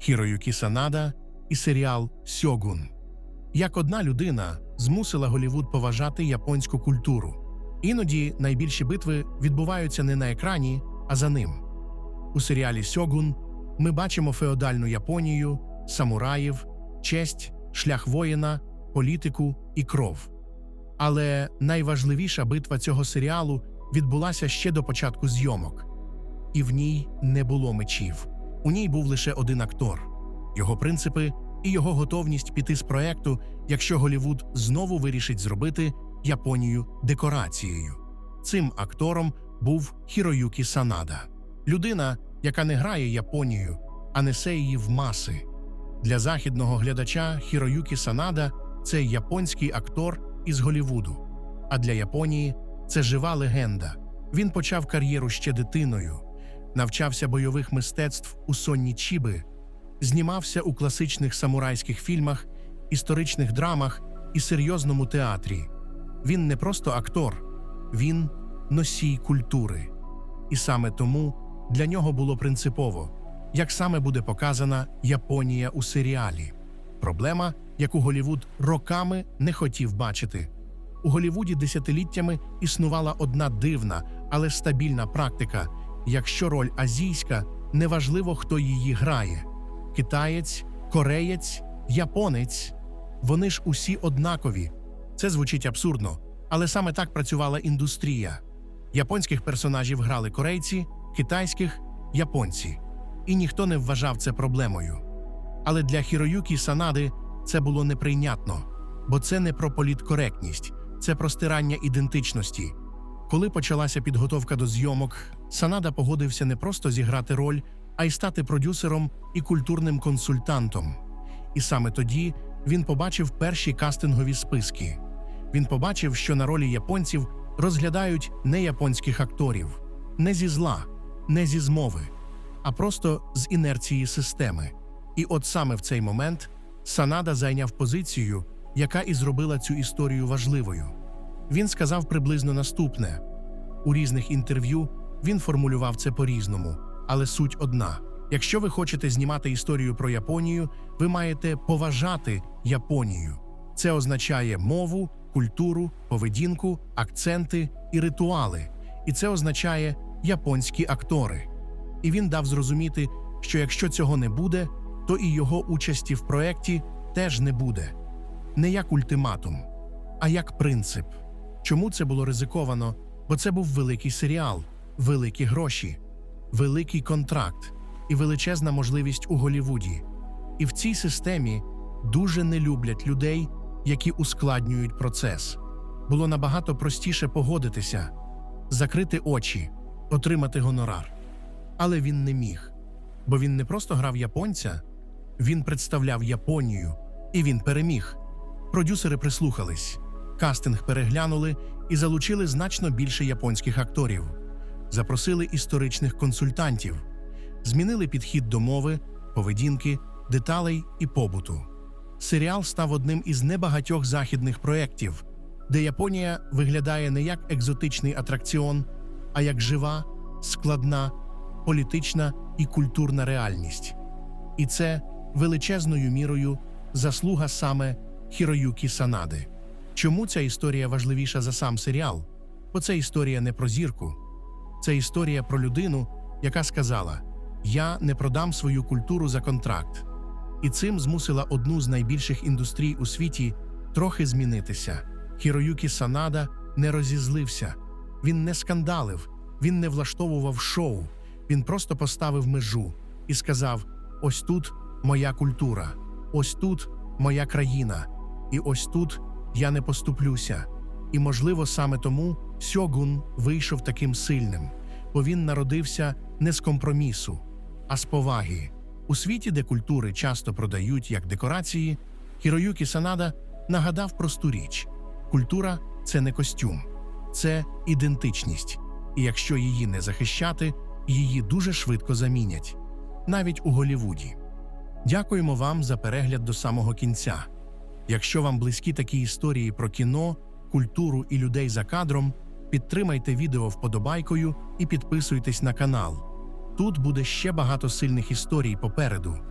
Хіроюкі Санада і серіал Сьогун. Як одна людина змусила Голівуд поважати японську культуру. Іноді найбільші битви відбуваються не на екрані, а за ним. У серіалі Сьогун ми бачимо феодальну Японію, самураїв, честь, шлях воїна, політику і кров. Але найважливіша битва цього серіалу відбулася ще до початку зйомок, і в ній не було мечів. У ній був лише один актор, його принципи і його готовність піти з проекту, якщо Голівуд знову вирішить зробити Японію декорацією. Цим актором був Хіроюкі Санада, людина, яка не грає Японію, а несе її в маси. Для західного глядача Хіроюкі Санада це японський актор із Голівуду. А для Японії це жива легенда. Він почав кар'єру ще дитиною, навчався бойових мистецтв у Сонні Чіби, знімався у класичних самурайських фільмах, історичних драмах і серйозному театрі. Він не просто актор, він носій культури. І саме тому для нього було принципово, як саме буде показана Японія у серіалі. Проблема, яку Голівуд роками не хотів бачити. У Голівуді десятиліттями існувала одна дивна, але стабільна практика. Якщо роль азійська, неважливо, хто її грає: китаєць, кореєць, японець. Вони ж усі однакові. Це звучить абсурдно, але саме так працювала індустрія. Японських персонажів грали корейці, китайських японці, і ніхто не вважав це проблемою. Але для Хіроюкі Санади це було неприйнятно, бо це не про політкоректність, це про стирання ідентичності. Коли почалася підготовка до зйомок, Санада погодився не просто зіграти роль, а й стати продюсером і культурним консультантом. І саме тоді він побачив перші кастингові списки. Він побачив, що на ролі японців розглядають не японських акторів, не зі зла, не зі змови, а просто з інерції системи. І от саме в цей момент Санада зайняв позицію, яка і зробила цю історію важливою. Він сказав приблизно наступне: у різних інтерв'ю він формулював це по-різному, але суть одна: якщо ви хочете знімати історію про Японію, ви маєте поважати Японію. Це означає мову, культуру, поведінку, акценти і ритуали. І це означає японські актори. І він дав зрозуміти, що якщо цього не буде, то і його участі в проєкті теж не буде. Не як ультиматум, а як принцип. Чому це було ризиковано? Бо це був великий серіал, великі гроші, великий контракт і величезна можливість у Голівуді. І в цій системі дуже не люблять людей, які ускладнюють процес. Було набагато простіше погодитися, закрити очі, отримати гонорар. Але він не міг, бо він не просто грав японця, він представляв Японію, і він переміг. Продюсери прислухались, кастинг переглянули і залучили значно більше японських акторів, запросили історичних консультантів, змінили підхід до мови, поведінки, деталей і побуту. Серіал став одним із небагатьох західних проєктів, де Японія виглядає не як екзотичний атракціон, а як жива, складна, політична і культурна реальність. І це величезною мірою заслуга саме Хіроюкі Санади. Чому ця історія важливіша за сам серіал? Бо це історія не про зірку, це історія про людину, яка сказала: Я не продам свою культуру за контракт. І цим змусила одну з найбільших індустрій у світі трохи змінитися. Хіроюкі Санада не розізлився, він не скандалив, він не влаштовував шоу, він просто поставив межу і сказав: Ось тут моя культура, ось тут моя країна, і ось тут я не поступлюся. І, можливо, саме тому Сьогун вийшов таким сильним, бо він народився не з компромісу, а з поваги. У світі, де культури часто продають як декорації, Хіроюкі Санада нагадав просту річ: культура це не костюм, це ідентичність, і якщо її не захищати, її дуже швидко замінять, навіть у Голівуді. Дякуємо вам за перегляд до самого кінця. Якщо вам близькі такі історії про кіно, культуру і людей за кадром, підтримайте відео вподобайкою і підписуйтесь на канал. Тут буде ще багато сильних історій попереду.